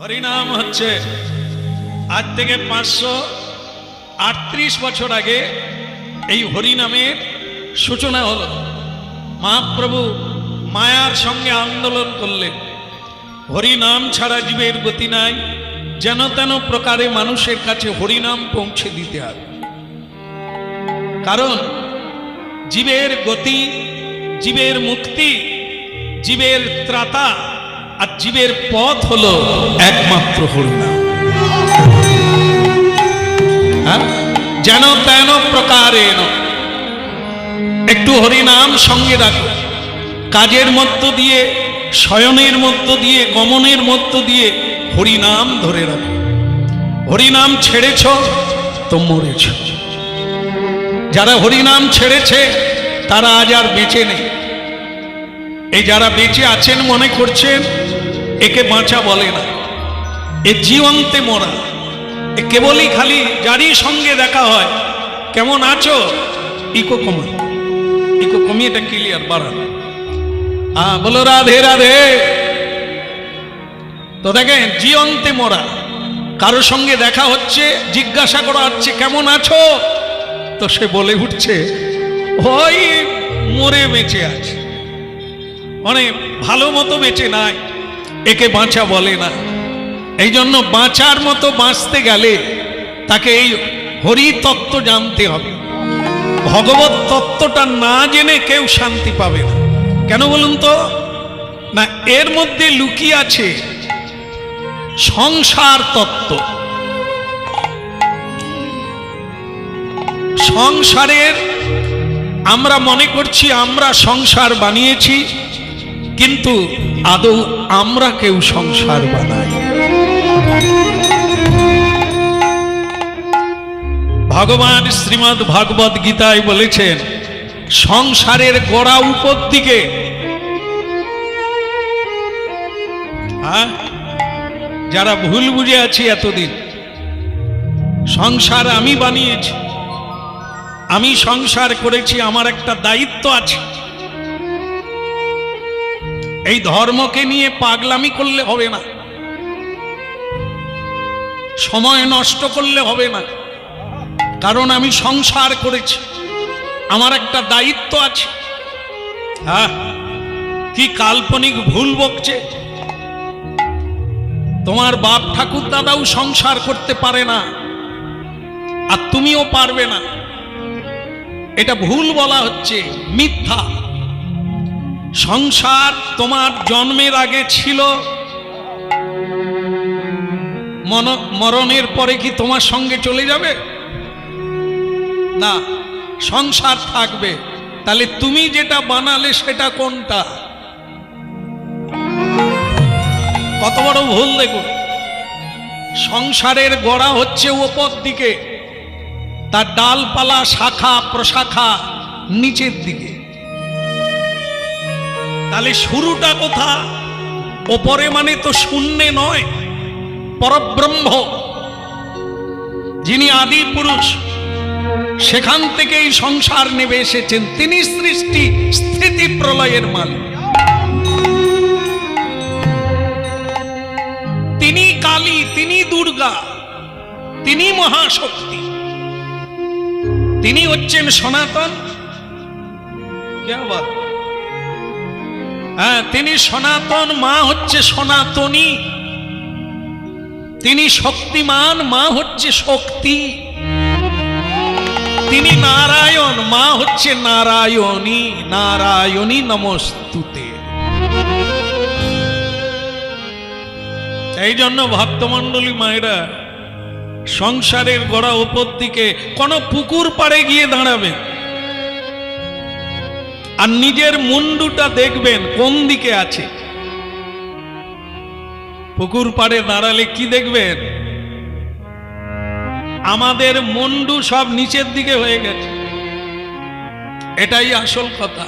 হরিনাম হচ্ছে আজ থেকে পাঁচশো আটত্রিশ বছর আগে এই হরিনামের সূচনা হলো। মহাপ্রভু মায়ার সঙ্গে আন্দোলন করলেন। হরিনাম ছাড়া জীবের গতি নাই, যেন তেন প্রকারে মানুষের কাছে হরিনাম পৌঁছে দিতে হবে কারণ জীবের গতি, জীবের মুক্তি, জীবের ত্রাতা জীবের পথ হলো একমাত্র হরিনাম। হ্যাঁ? যেন তেন প্রকারেণ। একটু হরিনাম সঙ্গে রাখো। কাজের মধ্য দিয়ে, শয়নের মধ্য দিয়ে, গমনের মধ্য দিয়ে হরিনাম ধরে রাখো। হরিনাম ছেড়েছ তো মরেছ। যারা হরিনাম ছেড়েছে, তারা আজ আর বেঁচে নেই। এই যারা বেঁচে আছেন মনে করছেন একে বাঁচা বলে না। এ জীবন্তে মরা। এ কেবলই খালি যারই সঙ্গে দেখা হয়। কেমন আছো? ইকো কমা ইকো কমিয়ে এটা ক্লিয়ার বাড়ান হ্যাঁ বলো রাধে রাধে। তো দেখেন, জীবন্তে মরা। কারোর সঙ্গে দেখা হচ্ছে, জিজ্ঞাসা করা হচ্ছে, কেমন আছো? তো সে বলে উঠছে, ওই মরে বেঁচে আছে। অনেক ভালো মতো বেঁচে নাই। একে বাঁচা বলে না। এই জন্য বাঁচার মতো বাঁচতে গেলে তাকে এই হরি তত্ত্ব জানতে হবে। ভগবত তত্ত্বটা না জেনে কেউ শান্তি পাবে না। কেন বলুন তো? না, এর মধ্যে লুকিয়ে আছে সংসার তত্ত্ব। সংসারের আমরা মনে করছি আমরা সংসার বানিয়েছি। কিন্তু আদৌ আমরা কেউ সংসার বানাই। ভগবান শ্রীমৎ ভাগবত গীতায় বলেছেন, সংসারের গোড়া উপর দিকে। হ্যাঁ? যারা ভুল বুঝে আছি এতদিন, সংসার আমি বানিয়েছি, আমি সংসার করেছি, আমার একটা দায়িত্ব আছে। এই ধর্মকে নিয়ে পাগলামি করলে হবে না। সময় নষ্ট করলে হবে না। কারণ আমি সংসার করেছি। আমার একটা দায়িত্ব আছে। হ্যাঁ কি কাল্পনিক ভুল বকছে। তোমার বাপ ঠাকুর দাদাও সংসার করতে পারে না। আর তুমিও পারবে না। এটা ভুল বলা হচ্ছে, মিথ্যা। সংসার তোমার জন্মের আগে ছিল। মরণের পরে কি তোমার সঙ্গে চলে যাবে? না, সংসার থাকবে। তাহলে তুমি যেটা বানালে সেটা কোনটা? কত বড় ভুল দেখুন সংসারের গড়া হচ্ছে ওপর দিকে। তার ডালপালা শাখা, প্রশাখা নিচের দিকে। তাহলে শুরুটা কোথা? ওপরে মানে তো শূন্য নয়, পরব্রহ্ম। যিনি আদি পুরুষ, সেখান থেকে এই সংসার নেবে এসেছেন। তিনি সৃষ্টি, স্থিতি প্রলয়ের মালিক। তিনি কালী, তিনি দুর্গা, তিনি মহাশক্তি। তিনি হচ্ছেন সনাতন। কে বাদ হ্যাঁ তিনি সনাতন, মা হচ্ছে সনাতনী। তিনি শক্তিমান, মা হচ্ছে শক্তি। তিনি নারায়ণ, মা হচ্ছে নারায়ণী। নারায়ণী নমস্তুতে। এই জন্য ভক্তমণ্ডলী মায়েরা, সংসারের গড়া উপর দিকে কোন পুকুর পাড়ে গিয়ে দাঁড়াবে। আর নিজের মুন্ডুটা দেখবেন কোন দিকে আছে। পুকুর পাড়ে দাঁড়ালে কি দেখবেন? আমাদের মুন্ডু সব নিচের দিকে হয়ে গেছে। এটাই আসল কথা।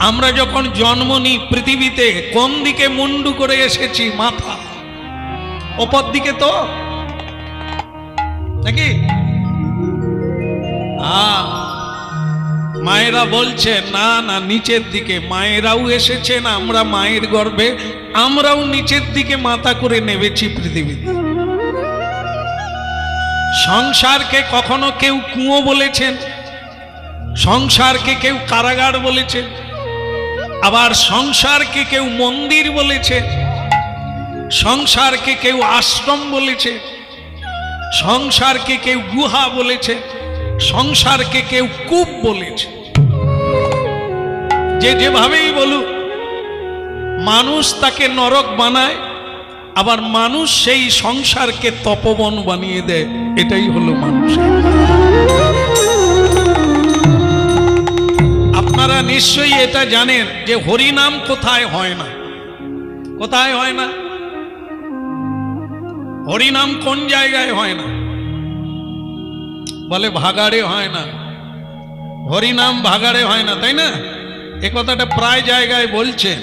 আমরা যখন জন্ম নিই পৃথিবীতে, কোন দিকে মুন্ডু করে এসেছি মাথা? ওপর দিকে তো? নাকি? আ মায়েরা বলছে, না না, নিচের দিকে। মায়েরাও এসেছেন, আমরা মায়ের গর্ভে, আমরাও নিচের দিকে মাথা করে নেবেছি পৃথিবীতে। সংসারকে কখনো কেউ কুঁয়ো বলেছেন, সংসারকে কেউ কারাগার বলেছেন, আবার সংসারকে কেউ মন্দির বলেছে সংসারকে কেউ আশ্রম বলেছে, সংসারকে কেউ গুহা বলেছে। সংসারকে কেউ কূপ বলেছে। যে যেভাবেই বলুক, মানুষ তাকে নরক বানায়, আবার মানুষ সেই সংসারকে তপবন বানিয়ে দেয়, এটাই হলো মানুষ। আপনারা নিশ্চয়ই এটা জানেন যে হরিনাম কোথায় হয় না। কোথায় হয় না? হরিনাম কোন জায়গায় হয় না? বলে ভাগাড়ে হয় না। হরিনাম ভাগাড়ে হয় না, তাই না? এ কথাটা প্রায় জায়গায় বলছেন।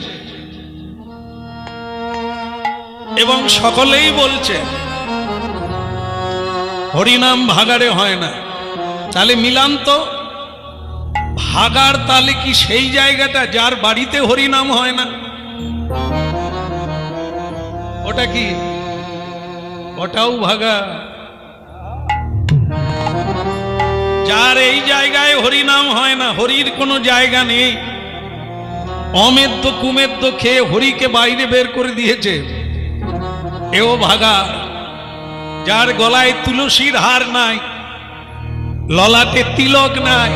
এবং সকলেই বলছে হরিনাম ভাগাড়ে হয় না। তাহলে মিলান তো। ভাগার তাহলে কি সেই জায়গাটা যার বাড়িতে হরিনাম হয় না? ওটা কি? ওটাও ভাগা যার এই জায়গায় হরিনাম হয় না, হরির কোনো জায়গা নেই। অমেদ্য কুমেদ্য খেয়ে হরিকে বাইরে বের করে দিয়েছে। এও ভাগা, যার গলায় তুলসীর হার নাই, ললাটে তিলক নাই।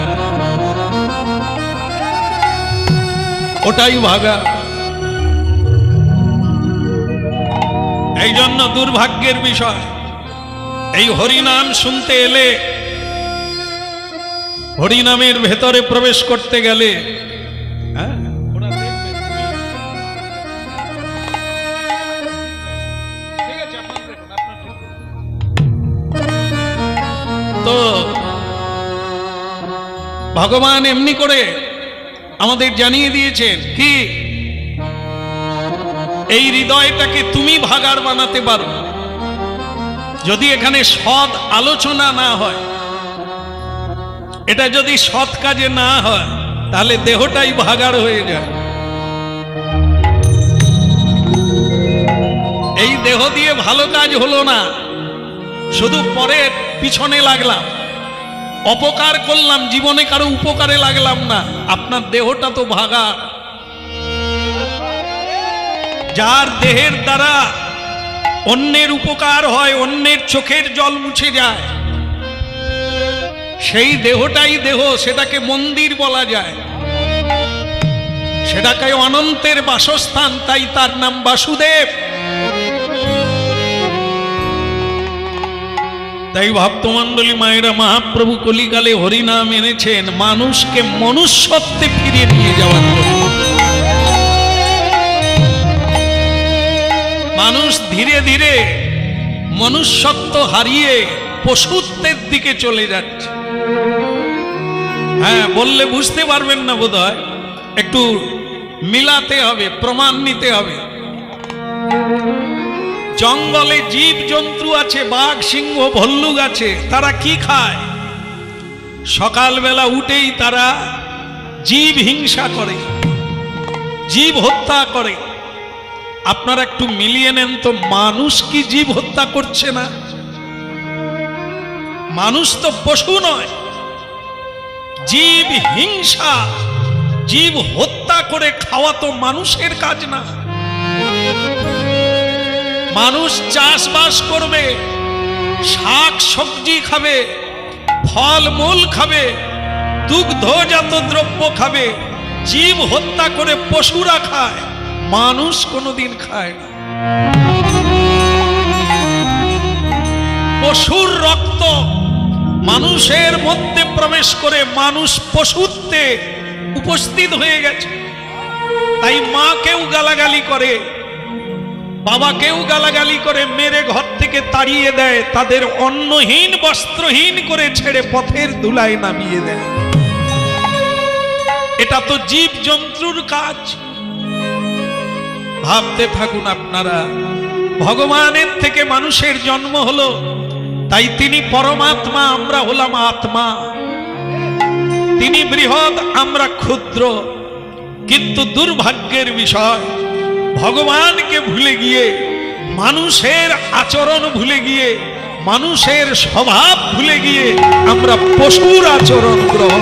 ওটাই ভাগা। এই জন্য দুর্ভাগ্যের বিষয়, এই হরিনাম শুনতে এলে হরিনামের ভেতরে প্রবেশ করতে গেলে হ্যাঁ। তো ভগবান এমনি করে আমাদের জানিয়ে দিয়েছেন কি, এই হৃদয়টাকে তুমি ভাগার বানাতে পারো। যদি এখানে সৎ আলোচনা না হয় এটা যদি সৎ কাজে না হয়, তাহলে দেহটাই ভাগার হয়ে যায়। এই দেহ দিয়ে ভালো কাজ হলো না। শুধু পরের পিছনে লাগলাম। অপকার করলাম, জীবনে কারও উপকারে লাগলাম না। আপনার দেহটা তো ভাগা যার দেহের দ্বারা অন্যের উপকার হয়, অন্যের চোখের জল মুছে যায়। সেই দেহটাই দেহ, সেটাকে মন্দির বলা যায়। সেটাকে অনন্তের বাসস্থান, তাই তার নাম বাসুদেব। তাই ভক্তমণ্ডলী মায়েরা মহাপ্রভু কলিকালে হরিনাম এনেছেন, মানুষকে মনুষ্যত্বে ফিরিয়ে নিয়ে যাওয়ার জন্য। মানুষ ধীরে ধীরে মনুষ্যত্ব হারিয়ে পশুত্বের দিকে চলে যাচ্ছে। হ্যাঁ বললে বুঝতে পারবেন না বোধ একটু মিলাতে হবে, প্রমাণ নিতে হবে। জঙ্গলে জীব জন্তু আছে, বাঘ, সিংহ, ভল্লুক আছে, তারা কি খায়? সকালবেলা উঠেই তারা জীব হিংসা করে, জীব হত্যা করে। আপনারা একটু মিলিয়ে নেন তো, মানুষ কি জীব হত্যা করছে না? মানুষ তো পশু নয়। জীব হিংসা, জীব হত্যা করে খাওয়া তো মানুষের কাজ না। মানুষ চাষবাস করবে, শাক সবজি খাবে ফল মূল খাবে, দুগ্ধজাত দ্রব্য খাবে, জীব হত্যা করে পশুরা খায়, মানুষ কোনোদিন খায় না। পশুর রক্ত মানুষের মধ্যে প্রবেশ করে মানুষ পশুত্বে উপস্থিত হয়ে গেছে। তাই মাকেও গালাগালি করে বাবাকেও গালাগালি করে, মেরে ঘর থেকে তাড়িয়ে দেয়, তাদের অন্নহীন, বস্ত্রহীন করে ছেড়ে পথের ধুলায় নামিয়ে দেয়। এটা তো জীব জন্তুর কাজ। ভাবতে থাকুন আপনারা, ভগবানের থেকে মানুষের জন্ম হলো, তাই তিনি পরমাত্মা, আমরা হলাম আত্মা। তিনি বৃহৎ, আমরা ক্ষুদ্র কিন্তু দুর্ভাগ্যের বিষয়, ভগবানকে ভুলে গিয়ে, মানুষের আচরণ ভুলে গিয়ে, মানুষের স্বভাব ভুলে গিয়ে আমরা পশুর আচরণ গ্রহণ।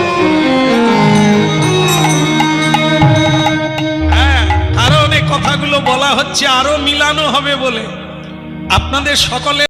হ্যাঁ কথাগুলো বলা হচ্ছে আরও মিলানো হবে বলে আপনাদের সকলে